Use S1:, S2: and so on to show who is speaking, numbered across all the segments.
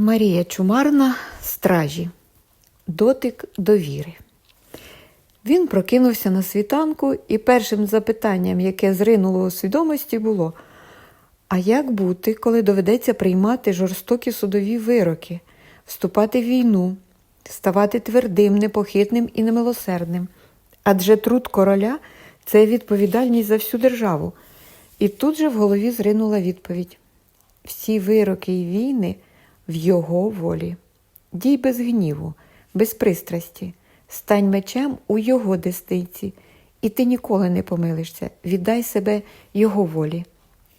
S1: Марія Чумарна стражі. Дотик довіри. Він прокинувся на світанку, і першим запитанням, яке зринуло у свідомості, було: А як бути, коли доведеться приймати жорстокі судові вироки, вступати в війну, ставати твердим, непохитним і немилосердним? Адже труд короля це відповідальність за всю державу. І тут же в голові зринула відповідь: всі вироки і війни в його волі. Дій без гніву, без пристрасті, стань мечем у його дестиці, і ти ніколи не помилишся, віддай себе його волі.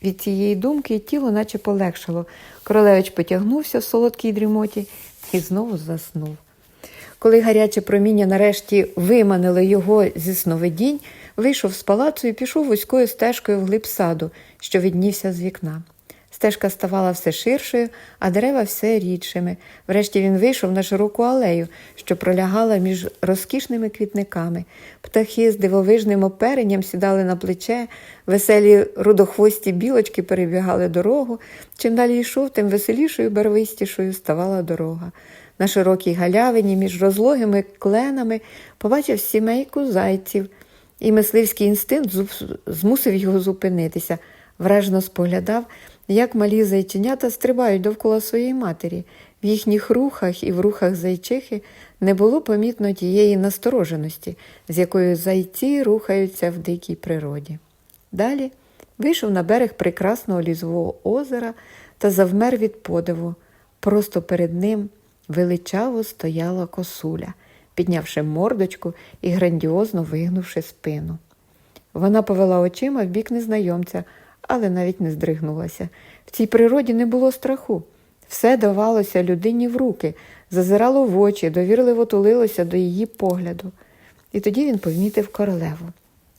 S1: Від цієї думки тіло наче полегшало. Королевич потягнувся в солодкій дрімоті і знову заснув. Коли гаряче проміння нарешті виманило його зі сновидінь, вийшов з палацу і пішов вузькою стежкою вглиб саду, що віднівся з вікна. Стежка ставала все ширшою, а дерева все рідшими. Врешті він вийшов на широку алею, що пролягала між розкішними квітниками. Птахи з дивовижним оперенням сідали на плече, веселі рудохвості білочки перебігали дорогу. Чим далі йшов, тим веселішою, барвистішою ставала дорога. На широкій галявині між розлогими кленами побачив сімейку зайців, і мисливський інстинкт змусив його зупинитися. Вражено споглядав, як малі зайченята стрибають довкола своєї матері. В їхніх рухах і в рухах зайчихи не було помітно тієї настороженості, з якою зайці рухаються в дикій природі. Далі вийшов на берег прекрасного лізвого озера та завмер від подиву. Просто перед ним величаво стояла косуля, піднявши мордочку і грандіозно вигнувши спину. Вона повела очима в бік незнайомця, але навіть не здригнулася. В цій природі не було страху. Все давалося людині в руки, зазирало в очі, довірливо тулилося до її погляду. І тоді він помітив королеву,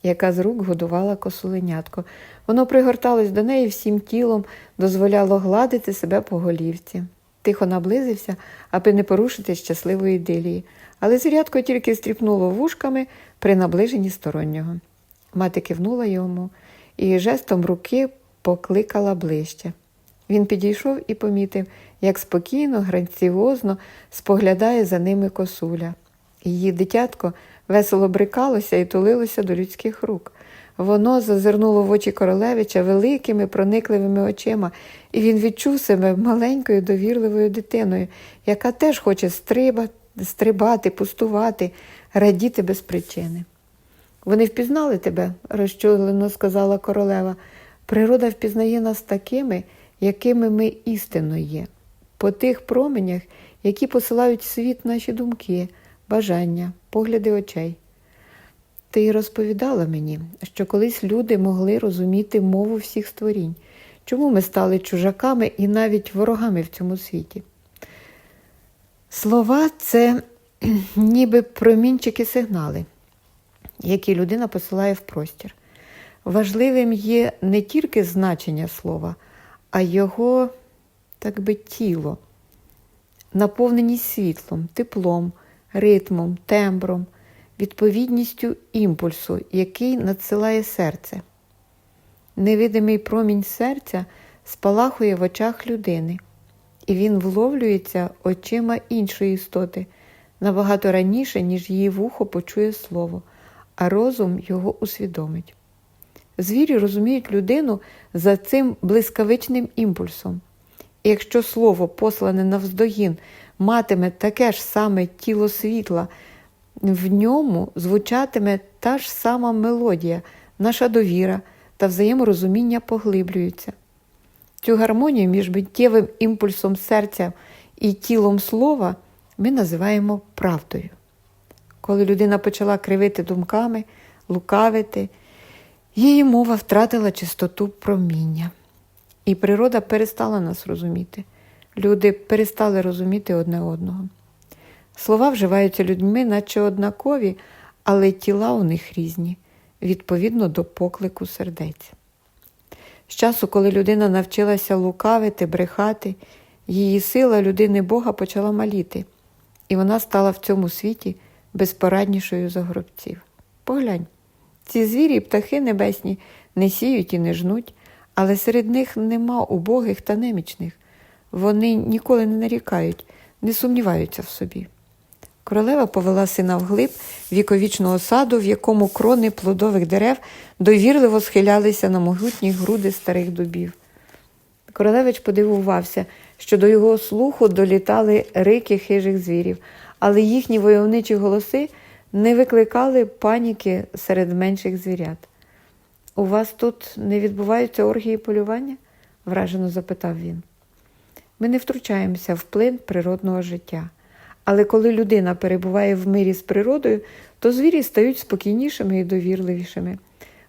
S1: яка з рук годувала косуленятко. Воно пригорталось до неї всім тілом, дозволяло гладити себе по голівці. Тихо наблизився, аби не порушити щасливої ідилії, але звірятко тільки стріпнуло вушками при наближенні стороннього. Мати кивнула йому і жестом руки покликала ближче. Він підійшов і помітив, як спокійно, граціозно споглядає за ними косуля. Її дитятко весело брикалося і тулилося до людських рук. Воно зазирнуло в очі королевича великими проникливими очима, і він відчув себе маленькою довірливою дитиною, яка теж хоче стриба, стрибати, пустувати, радіти без причини. Вони впізнали тебе, розчулено сказала королева. Природа впізнає нас такими, якими ми істинно є, по тих променях, які посилають в світ наші думки, бажання, погляди очей. Ти розповідала мені, що колись люди могли розуміти мову всіх створінь. Чому ми стали чужаками і навіть ворогами в цьому світі? Слова це ніби промінчики сигнали, які людина посилає в простір. Важливим є не тільки значення слова, а його, так би, тіло, наповненість світлом, теплом, ритмом, тембром, відповідністю імпульсу, який надсилає серце. Невидимий промінь серця спалахує в очах людини, і він вловлюється очима іншої істоти набагато раніше, ніж її вухо почує слово, а розум його усвідомить. Звірі розуміють людину за цим блискавичним імпульсом. І якщо слово, послане навздогін, матиме таке ж саме тіло світла, в ньому звучатиме та ж сама мелодія, наша довіра та взаєморозуміння поглиблюються. Цю гармонію між миттєвим імпульсом серця і тілом слова ми називаємо правдою. Коли людина почала кривити думками, лукавити, її мова втратила чистоту проміння, і природа перестала нас розуміти. Люди перестали розуміти одне одного. Слова вживаються людьми, наче однакові, але тіла у них різні, відповідно до поклику сердець. З часу, коли людина навчилася лукавити, брехати, її сила людини Бога почала маліти, і вона стала в цьому світі безпораднішою за гробців. Поглянь, ці звірі і птахи небесні не сіють і не жнуть, але серед них нема убогих та немічних. Вони ніколи не нарікають, не сумніваються в собі. Королева повела сина вглиб віковічного саду, в якому крони плодових дерев довірливо схилялися на могутні груди старих дубів. Королевич подивувався, що до його слуху долітали рики хижих звірів, але їхні войовничі голоси не викликали паніки серед менших звірят. У вас тут не відбуваються оргії полювання? вражено запитав він. Ми не втручаємося в плин природного життя. Але коли людина перебуває в мирі з природою, то звірі стають спокійнішими і довірливішими.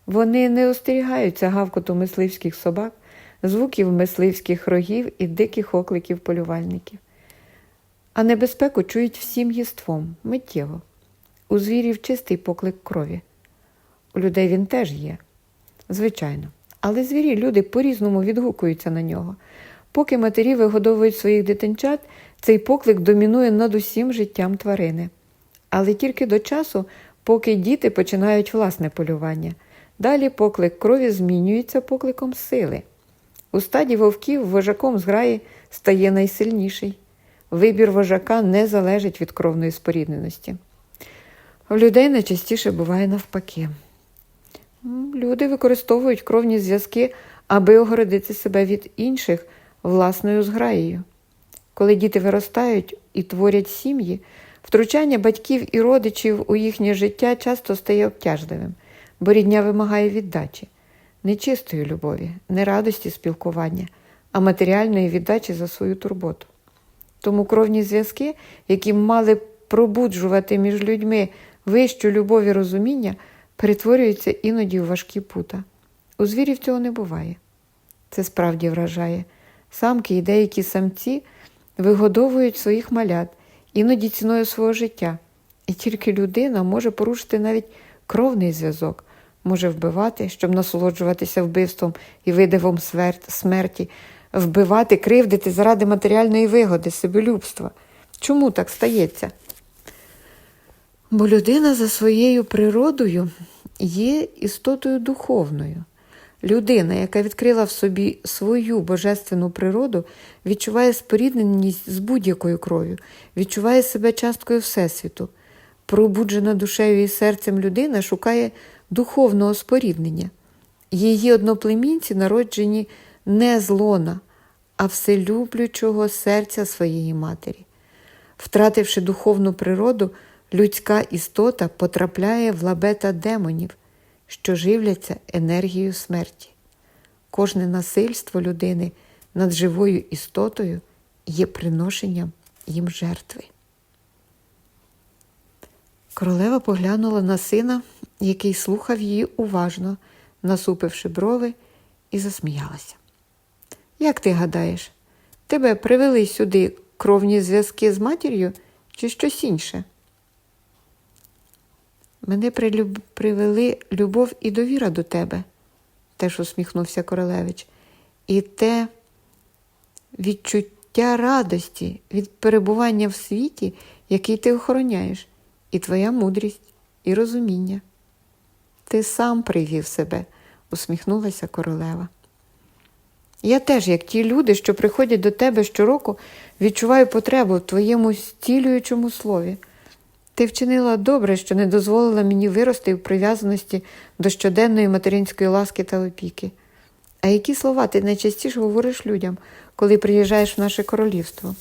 S1: Вони не остерігаються гавкоту мисливських собак, звуків мисливських рогів і диких окликів полювальників. А небезпеку чують всім єством, миттєво. У звірів чистий поклик крові. У людей він теж є, звичайно. Але звірі люди по-різному відгукуються на нього. Поки матері вигодовують своїх дитинчат, цей поклик домінує над усім життям тварини. Але тільки до часу, поки діти починають власне полювання. Далі поклик крові змінюється покликом сили. У стаді вовків вожаком зграї стає найсильніший. Вибір вожака не залежить від кровної спорідненості. У людей найчастіше буває навпаки. Люди використовують кровні зв'язки, аби огородити себе від інших власною зграєю. Коли діти виростають і творять сім'ї, втручання батьків і родичів у їхнє життя часто стає обтяжливим, бо рідня вимагає віддачі, не чистої любові, не радості спілкування, а матеріальної віддачі за свою турботу. Тому кровні зв'язки, які мали пробуджувати між людьми вищу любов і розуміння, перетворюються іноді в важкі пута. У звірів цього не буває. Це справді вражає. Самки і деякі самці вигодовують своїх малят, іноді ціною свого життя. І тільки людина може порушити навіть кровний зв'язок, може вбивати, щоб насолоджуватися вбивством і видивом смерті, вбивати, кривдити заради матеріальної вигоди, себелюбства. Чому так стається? Бо людина за своєю природою є істотою духовною. Людина, яка відкрила в собі свою божественну природу, відчуває спорідненість з будь-якою кров'ю, відчуває себе часткою Всесвіту. Пробуджена душею і серцем людина шукає духовного споріднення. Її одноплемінці народжені не з лона, а вселюблючого серця своєї матері. Втративши духовну природу, людська істота потрапляє в лабета демонів, що живляться енергією смерті. Кожне насильство людини над живою істотою є приношенням їм жертви. Королева поглянула на сина, який слухав її уважно, насупивши брови, і засміялася. Як ти гадаєш, тебе привели сюди кровні зв'язки з матір'ю чи щось інше? Мене прилюб... привели любов і довіра до тебе, теж усміхнувся королевич, і те відчуття радості від перебування в світі, який ти охороняєш, і твоя мудрість, і розуміння. Ти сам привів себе, усміхнулася королева. Я теж, як ті люди, що приходять до тебе щороку, відчуваю потребу в твоєму зцілюючому слові. Ти вчинила добре, що не дозволила мені вирости в прив'язаності до щоденної материнської ласки та опіки. А які слова ти найчастіше говориш людям, коли приїжджаєш в наше королівство?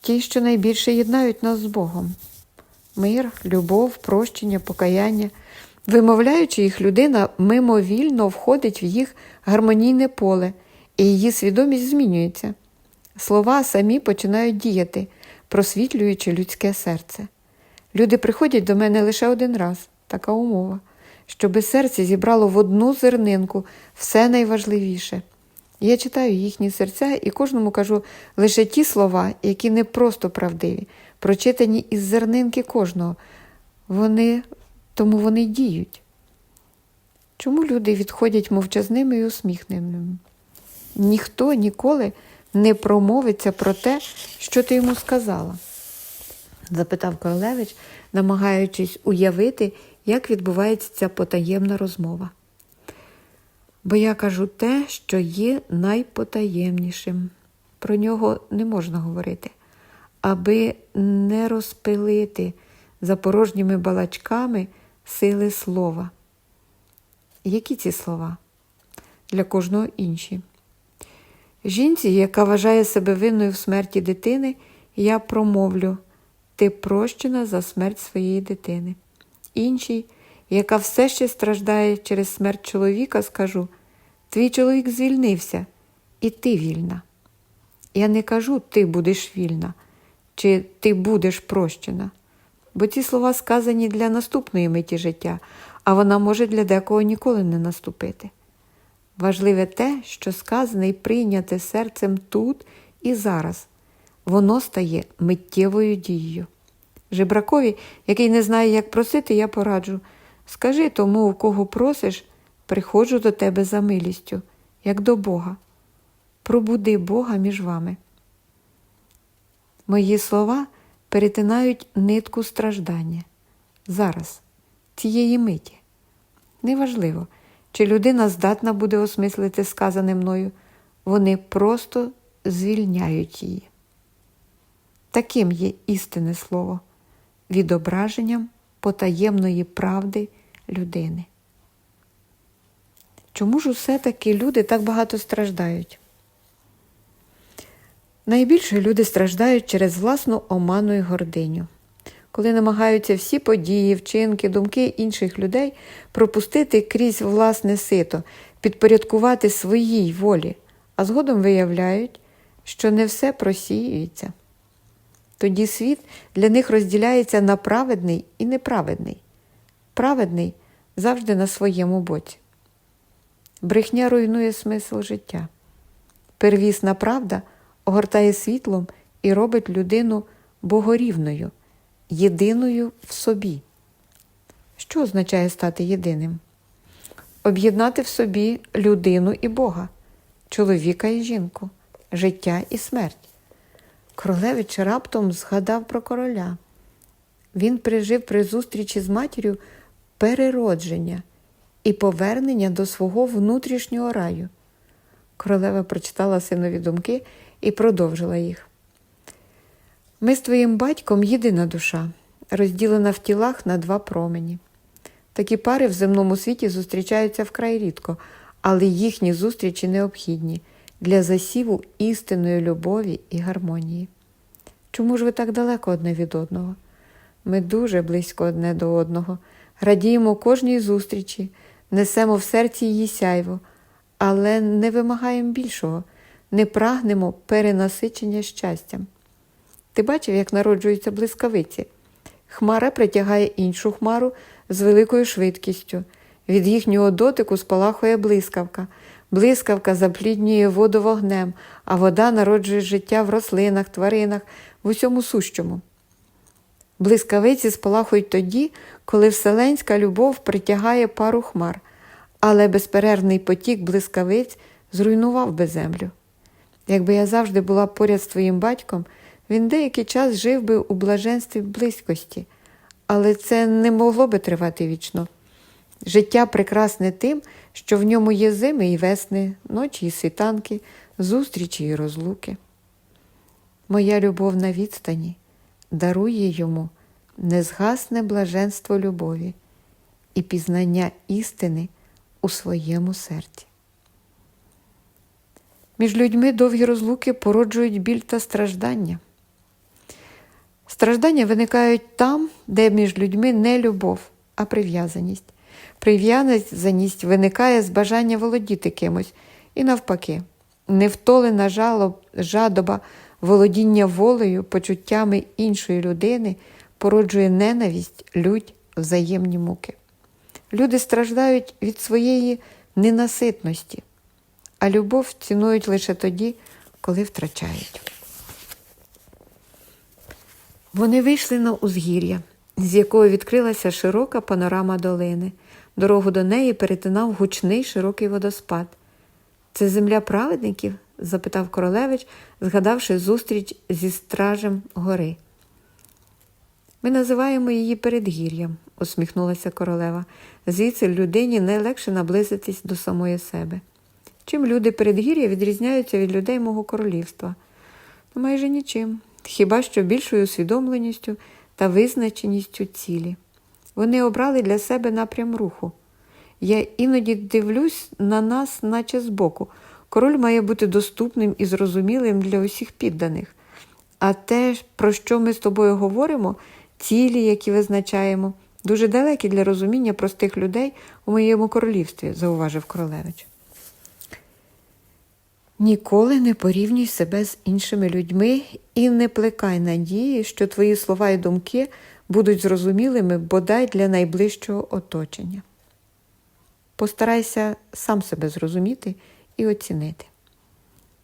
S1: Ті, що найбільше єднають нас з Богом мир, любов, прощення, покаяння. Вимовляючи їх, людина мимовільно входить в їх гармонійне поле, і її свідомість змінюється. Слова самі починають діяти, просвітлюючи людське серце. Люди приходять до мене лише один раз, така умова, щоби серце зібрало в одну зернинку все найважливіше. Я читаю їхні серця і кожному кажу лише ті слова, які не просто правдиві, прочитані із зернинки кожного. Вони, тому вони діють. Чому люди відходять мовчазними і усміхненими? Ніхто ніколи не промовиться про те, що ти йому сказала? запитав королевич, намагаючись уявити, як відбувається ця потаємна розмова. Бо я кажу те, що є найпотаємнішим, про нього не можна говорити, аби не розпилити за порожніми балачками сили слова. Які ці слова? Для кожного інші. Жінці, яка вважає себе винною в смерті дитини, я промовлю ти прощена за смерть своєї дитини. Іншій, яка все ще страждає через смерть чоловіка, скажу твій чоловік звільнився, і ти вільна. Я не кажу ти будеш вільна, чи ти будеш прощена, бо ці слова сказані для наступної миті життя, а вона може для декого ніколи не наступити. Важливе те, що сказане і прийняте серцем тут і зараз, воно стає миттєвою дією. Жебракові, який не знає, як просити, я пораджу скажи тому, у кого просиш, приходжу до тебе за милістю, як до Бога. Пробуди Бога між вами. Мої слова перетинають нитку страждання зараз, цієї миті. Неважливо, чи людина здатна буде осмислити сказане мною, вони просто звільняють її. Таким є істинне слово, відображенням потаємної правди людини. Чому ж усе таки люди так багато страждають? Найбільше люди страждають через власну оману і гординю, коли намагаються всі події, вчинки, думки інших людей пропустити крізь власне сито, підпорядкувати своїй волі, а згодом виявляють, що не все просіюється. Тоді світ для них розділяється на праведний і неправедний. Праведний завжди на своєму боці. Брехня руйнує смисл життя. Первісна правда огортає світлом і робить людину богорівною, єдиною в собі. Що означає стати єдиним? Об'єднати в собі людину і Бога, чоловіка і жінку, життя і смерть. Королевич раптом згадав про короля. Він пережив при зустрічі з матір'ю переродження і повернення до свого внутрішнього раю. Королева прочитала синові думки і продовжила їх. Ми з твоїм батьком єдина душа, розділена в тілах на два промені. Такі пари в земному світі зустрічаються вкрай рідко, але їхні зустрічі необхідні для засіву істинної любові і гармонії. Чому ж ви так далеко одне від одного? Ми дуже близько одне до одного, радіємо кожній зустрічі, несемо в серці її сяйво, але не вимагаємо більшого, не прагнемо перенасичення щастям. Ти бачив, як народжуються блискавиці? Хмара притягає іншу хмару з великою швидкістю. Від їхнього дотику спалахує блискавка. Блискавка запліднює воду вогнем, а вода народжує життя в рослинах, тваринах, в усьому сущому. Блискавиці спалахують тоді, коли вселенська любов притягає пару хмар, але безперервний потік блискавиць зруйнував би землю. Якби я завжди була поряд з твоїм батьком, він деякий час жив би у блаженстві близькості, але це не могло би тривати вічно. Життя прекрасне тим, що в ньому є зими і весни, ночі і світанки, зустрічі і розлуки. Моя любов на відстані дарує йому незгасне блаженство любові і пізнання істини у своєму серці. Між людьми довгі розлуки породжують біль та страждання. Страждання виникають там, де між людьми не любов, а прив'язаність. Прив'язаність виникає з бажання володіти кимось, і навпаки, невтолена жалоб, жадоба, володіння волею, почуттями іншої людини породжує ненависть, лють, взаємні муки. Люди страждають від своєї ненаситності, а любов цінують лише тоді, коли втрачають. Вони вийшли на узгір'я, з якого відкрилася широка панорама долини. Дорогу до неї перетинав гучний широкий водоспад. Це земля праведників? запитав королевич, згадавши зустріч зі стражем гори. Ми називаємо її передгір'ям, усміхнулася королева. Звідси людині найлегше наблизитись до самої себе. Чим люди передгір'я відрізняються від людей мого королівства? Майже нічим, хіба що більшою усвідомленістю та визначеністю цілі. Вони обрали для себе напрям руху. Я іноді дивлюсь на нас, наче збоку. Король має бути доступним і зрозумілим для усіх підданих. А те, про що ми з тобою говоримо, цілі, які визначаємо, дуже далекі для розуміння простих людей у моєму королівстві, зауважив королевич. Ніколи не порівнюй себе з іншими людьми і не плекай надії, що твої слова і думки будуть зрозумілими бодай для найближчого оточення. Постарайся сам себе зрозуміти і оцінити.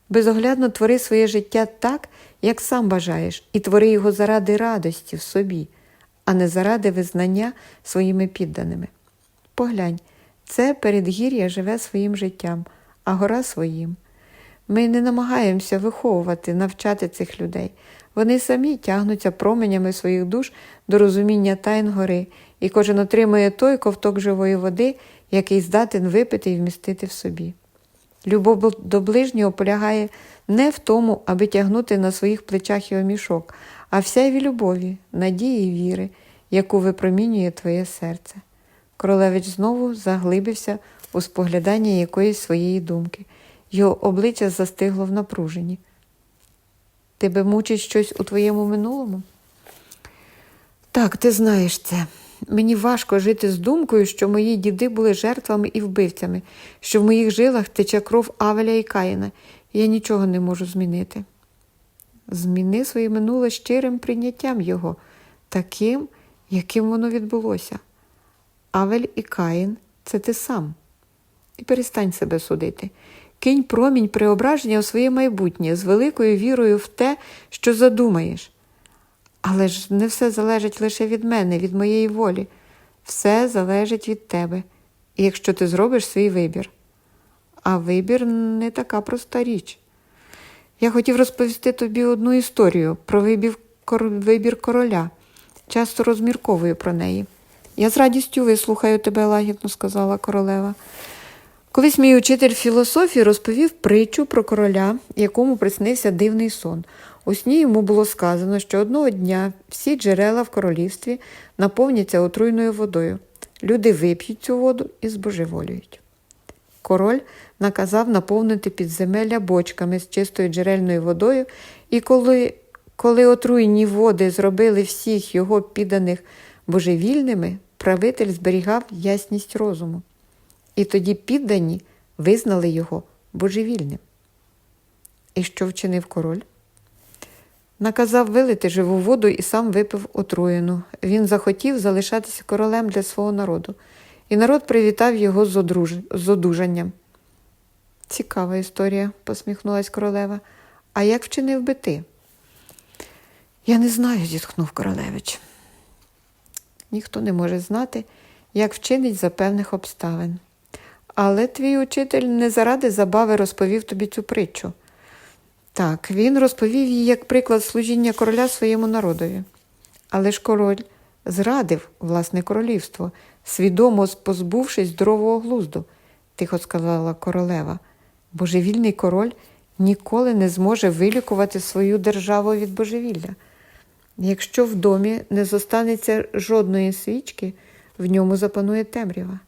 S1: Безоглядно твори своє життя так, як сам бажаєш, і твори його заради радості в собі, а не заради визнання своїми підданими. Поглянь, це передгір'я живе своїм життям, а гора своїм. Ми не намагаємося виховувати, навчати цих людей. Вони самі тягнуться променями своїх душ до розуміння тайн гори, і кожен отримує той ковток живої води, який здатен випити і вмістити в собі. Любов до ближнього полягає не в тому, аби тягнути на своїх плечах його мішок, а в сяйві любові, надії і віри, яку випромінює твоє серце. Королевич знову заглибився у споглядання якоїсь своєї думки. Його обличчя застигло в напруженні. Тебе мучить щось у твоєму минулому? Так, ти знаєш це. Мені важко жити з думкою, що мої діди були жертвами і вбивцями, що в моїх жилах тече кров Авеля і Каїна, я нічого не можу змінити. Зміни своє минуле щирим прийняттям його, таким, яким воно відбулося. Авель і Каїн це ти сам. І перестань себе судити. Кинь промінь преображення у своє майбутнє з великою вірою в те, що задумаєш. Але ж не все залежить лише від мене, від моєї волі. Все залежить від тебе, якщо ти зробиш свій вибір. А вибір не така проста річ. Я хотів розповісти тобі одну історію про вибір, вибір короля. Часто розмірковую про неї. Я з радістю вислухаю тебе, лагідно сказала королева. Колись мій учитель філософії розповів притчу про короля, якому приснився дивний сон. У сні йому було сказано, що одного дня всі джерела в королівстві наповняться отруйною водою. Люди вип'ють цю воду і збожеволюють. Король наказав наповнити підземелля бочками з чистою джерельною водою, і коли, коли отруйні води зробили всіх його підданих божевільними, правитель зберігав ясність розуму. І тоді піддані визнали його божевільним. І що вчинив король? Наказав вилити живу воду і сам випив отруєну. Він захотів залишатися королем для свого народу, і народ привітав його з, одужанням. Цікава історія, посміхнулась королева. А як вчинив би ти? Я не знаю, зітхнув королевич. Ніхто не може знати, як вчинить за певних обставин. Але твій учитель не заради забави розповів тобі цю притчу. Так, він розповів їй як приклад служіння короля своєму народові. Але ж король зрадив власне королівство, свідомо позбувшись здорового глузду, тихо сказала королева. Божевільний король ніколи не зможе вилікувати свою державу від божевілля. Якщо в домі не зостанеться жодної свічки, в ньому запанує темрява.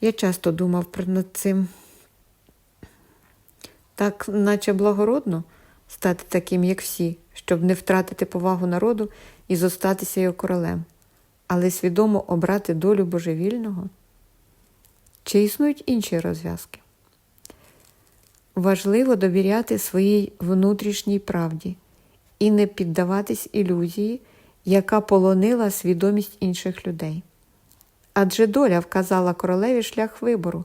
S1: Я часто думав над цим. Так, наче благородно стати таким, як всі, щоб не втратити повагу народу і зостатися його королем, але свідомо обрати долю божевільного. Чи існують інші розв'язки? Важливо довіряти своїй внутрішній правді і не піддаватись ілюзії, яка полонила свідомість інших людей. Адже доля вказала королеві шлях вибору.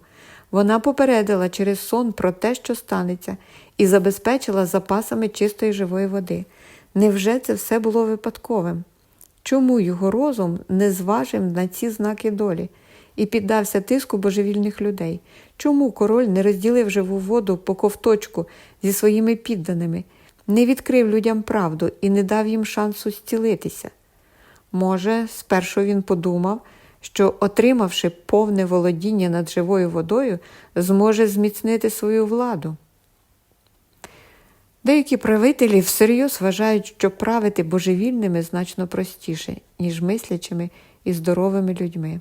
S1: Вона попередила через сон про те, що станеться, і забезпечила запасами чистої живої води. Невже це все було випадковим? Чому його розум не зважив на ці знаки долі і піддався тиску божевільних людей? Чому король не розділив живу воду по ковточку зі своїми підданими, не відкрив людям правду і не дав їм шансу зцілитися? Може, спершу він подумав, що, отримавши повне володіння над живою водою, зможе зміцнити свою владу. Деякі правителі всерйоз вважають, що правити божевільними значно простіше, ніж мислячими і здоровими людьми.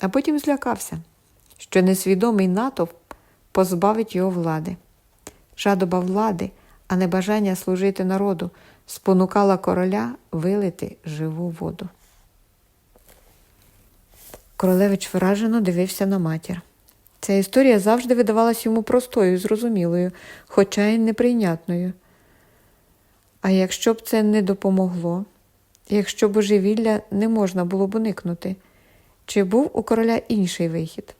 S1: А потім злякався, що несвідомий натовп позбавить його влади. Жадоба влади, а не бажання служити народу, спонукала короля вилити живу воду. Королевич вражено дивився на матір. Ця історія завжди видавалась йому простою, і зрозумілою, хоча й неприйнятною. А якщо б це не допомогло, якщо божевілля не можна було б уникнути, чи був у короля інший вихід?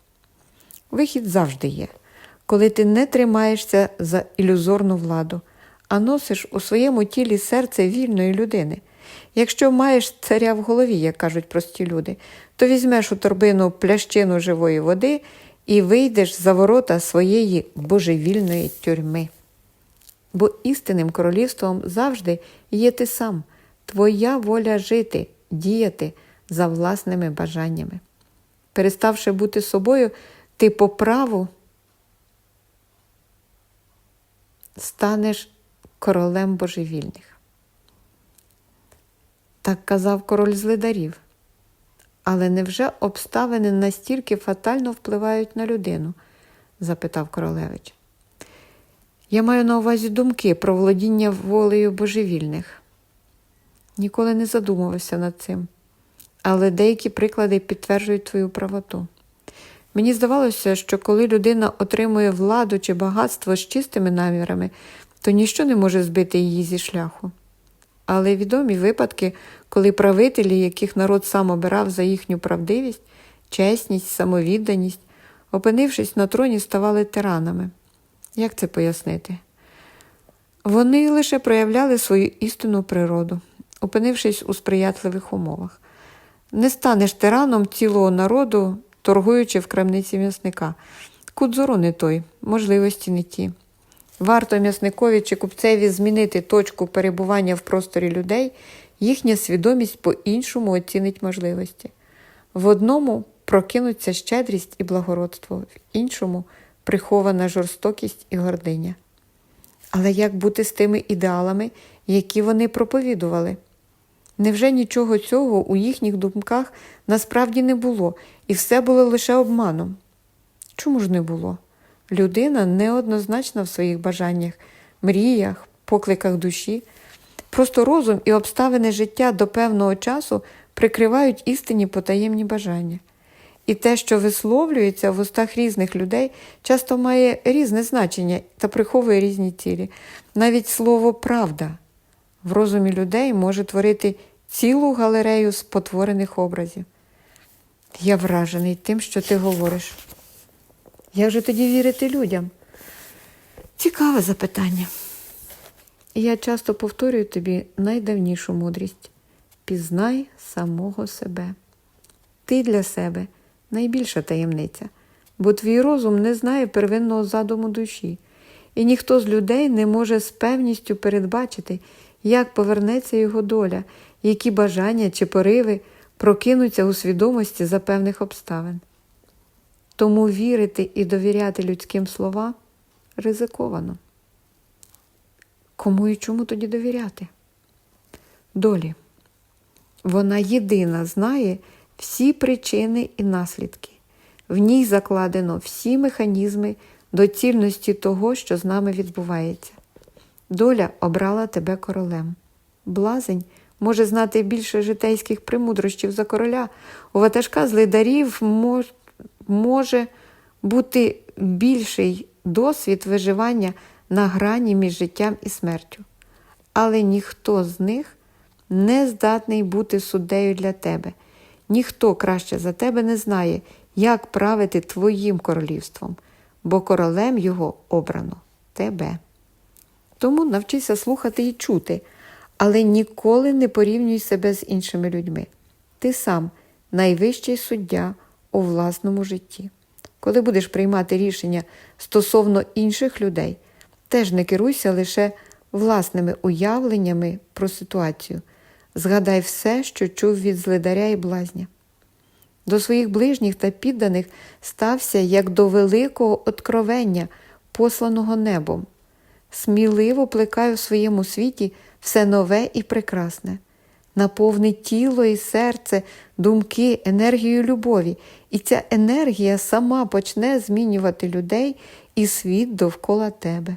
S1: Вихід завжди є, коли ти не тримаєшся за ілюзорну владу, а носиш у своєму тілі серце вільної людини. Якщо маєш царя в голові, як кажуть прості люди, то візьмеш у торбину плящину живої води і вийдеш за ворота своєї божевільної тюрми. Бо істинним королівством завжди є ти сам, твоя воля жити, діяти за власними бажаннями. Переставши бути собою, ти по праву станеш королем божевільних. Так казав король злидарів. Але невже обставини настільки фатально впливають на людину? запитав королевич. Я маю на увазі думки про володіння волею божевільних. Ніколи не задумувався над цим, але деякі приклади підтверджують твою правоту. Мені здавалося, що коли людина отримує владу чи багатство з чистими намірами, то ніщо не може збити її зі шляху. Але відомі випадки, коли правителі, яких народ сам обирав за їхню правдивість, чесність, самовідданість, опинившись на троні, ставали тиранами. Як це пояснити? Вони лише проявляли свою істинну природу, опинившись у сприятливих умовах. Не станеш тираном цілого народу, торгуючи в крамниці м'ясника. Кудзору не той, можливості не ті. Варто м'ясникові чи купцеві змінити точку перебування в просторі людей, їхня свідомість по-іншому оцінить можливості. В одному прокинуться щедрість і благородство, в іншому прихована жорстокість і гординя. Але як бути з тими ідеалами, які вони проповідували? Невже нічого цього у їхніх думках насправді не було, і все було лише обманом? Чому ж не було? Людина неоднозначна в своїх бажаннях, мріях, покликах душі. Просто розум і обставини життя до певного часу прикривають істинні потаємні бажання. І те, що висловлюється в устах різних людей, часто має різне значення та приховує різні цілі. Навіть слово правда в розумі людей може творити цілу галерею спотворених образів. Я вражений тим, що ти говориш. Як же тоді вірити людям? Цікаве запитання. Я часто повторюю тобі найдавнішу мудрість пізнай самого себе. Ти для себе найбільша таємниця, бо твій розум не знає первинного задуму душі, і ніхто з людей не може з певністю передбачити, як повернеться його доля, які бажання чи пориви прокинуться у свідомості за певних обставин. Тому вірити і довіряти людським словам ризиковано. Кому і чому тоді довіряти? Долі. Вона єдина знає всі причини і наслідки. В ній закладено всі механізми доцільності того, що з нами відбувається. Доля обрала тебе королем. Блазень може знати більше житейських примудрощів за короля. У ватажка злидарів мож, може бути більший досвід виживання на грані між життям і смертю. Але ніхто з них не здатний бути суддею для тебе. Ніхто краще за тебе не знає, як правити твоїм королівством, бо королем його обрано тебе. Тому навчися слухати і чути, але ніколи не порівнюй себе з іншими людьми. Ти сам найвищий суддя у власному житті. Коли будеш приймати рішення стосовно інших людей, теж не керуйся лише власними уявленнями про ситуацію. Згадай все, що чув від злидаря і блазня. До своїх ближніх та підданих стався як до великого откровення, посланого небом. сміливо плекай у своєму світі все нове і прекрасне. Наповни тіло і серце, думки, енергією любові, і ця енергія сама почне змінювати людей і світ довкола тебе.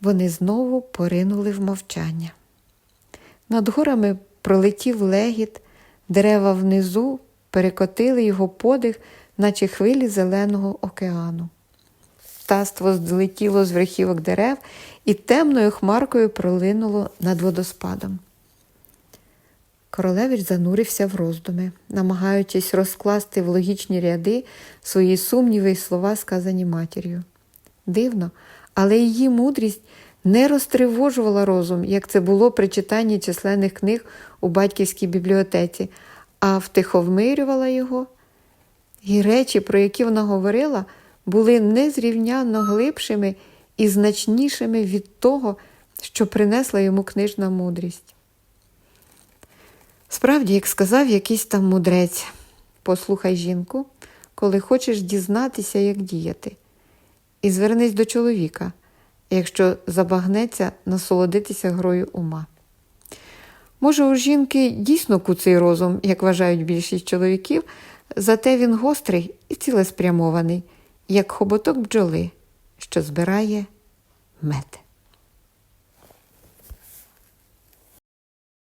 S1: Вони знову поринули в мовчання. Над горами пролетів легіт, дерева внизу перекотили його подих, наче хвилі зеленого океану. Птаство злетіло з верхівок дерев і темною хмаркою пролинуло над водоспадом. Королевич занурився в роздуми, намагаючись розкласти в логічні ряди свої сумніви й слова, сказані матір'ю. Дивно, але її мудрість не розтривожувала розум, як це було при читанні численних книг у батьківській бібліотеці, а втиховмирювала його. І речі, про які вона говорила, були незрівнянно глибшими і значнішими від того, що принесла йому книжна мудрість. Справді, як сказав якийсь там мудрець, послухай жінку, коли хочеш дізнатися, як діяти, і звернись до чоловіка, якщо забагнеться насолодитися грою ума. Може, у жінки дійсно куций розум, як вважають більшість чоловіків, зате він гострий і цілеспрямований, як хоботок бджоли, що збирає мед.